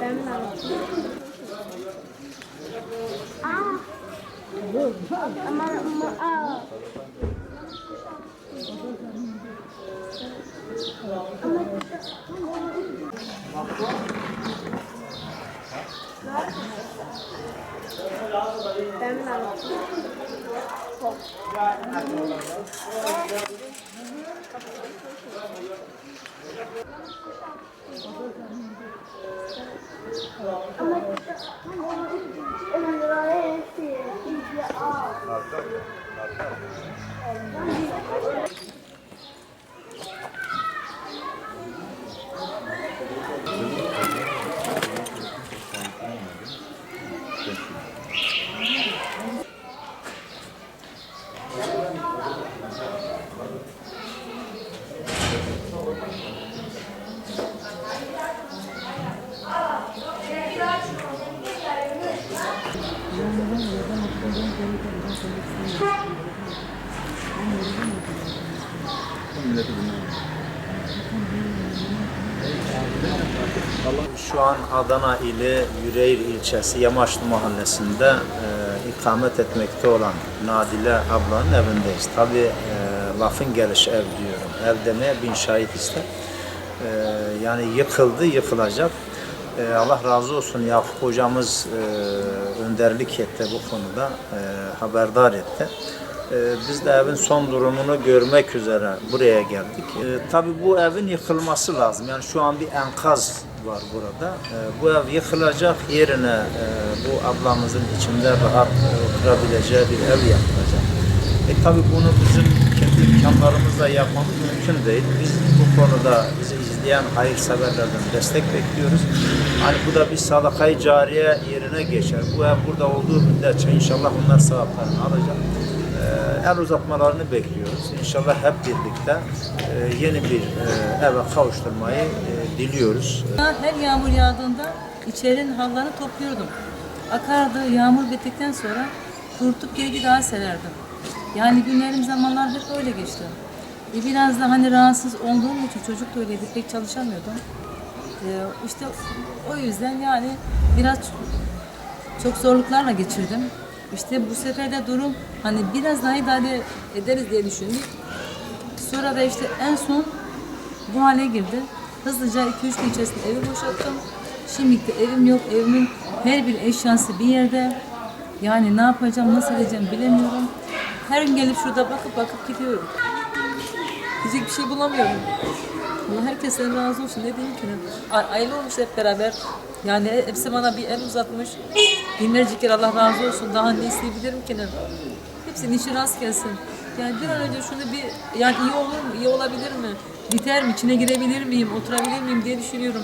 Demin aldım. Aa. Ama ama aa. Demin aldım. Ama ama Şu an Adana ili Yüreğir ilçesi Yamaçlı mahallesinde e, ikamet etmekte olan Nadile ablanın evindeyiz. Tabi e, lafın gelişi ev diyorum. Ev demeye bin şahit ister. E, yani yıkıldı, yıkılacak. E, Allah razı olsun Yakup hocamız e, önderlik etti bu konuda, e, haberdar etti. Ee, Biz de evin son durumunu görmek üzere buraya geldik. Ee, tabii bu evin yıkılması lazım. Yani şu an bir enkaz var burada. Ee, bu ev yıkılacak yerine e, bu ablamızın içinde rahat e, oturabileceği bir ev yapılacak. E tabii bunu bizim kendi imkanlarımızla yapmamız mümkün değil. Biz bu konuda bizi izleyen hayırseverlerden destek bekliyoruz. Hani bu da bir sadakayı cariye yerine geçer. Bu ev burada olduğu müddetçe inşallah onlar sevaplarını alacak. Ee, el uzatmalarını bekliyoruz. İnşallah hep birlikte e, yeni bir e, eve kavuşturmayı e, diliyoruz. Her yağmur yağdığında içerinin havlarını topluyordum. Akardı, yağmur bittikten sonra kurutup geri bir daha sererdim. Yani günlerim zamanlar hep öyle geçti. E biraz da hani rahatsız olduğum için çocuk da öyleydi, pek çalışamıyordum. E, işte o yüzden yani biraz çok zorluklarla geçirdim. İşte bu sefer de durum hani biraz daha idare ederiz diye düşündük. Sonra da işte en son bu hale girdi. Hızlıca 2-3 gün içerisinde evi boşalttım. Şimdi de evim yok. Evimin her bir eşyası bir yerde. Yani ne yapacağım, nasıl edeceğim bilemiyorum. Her gün gelip şurada bakıp bakıp gidiyorum. Diyecek bir şey bulamıyorum. Allah herkesten razı olsun. Ne diyeyim ki? Aile olmuş hep beraber. Yani hepsi bana bir el uzatmış. Binlerce kere Allah razı olsun. Daha ne isteyebilirim ki ne? Hepsinin işi rast gelsin. Yani bir an önce şunu bir, yani iyi olur mu, iyi olabilir mi? Biter mi, içine girebilir miyim, oturabilir miyim diye düşünüyorum.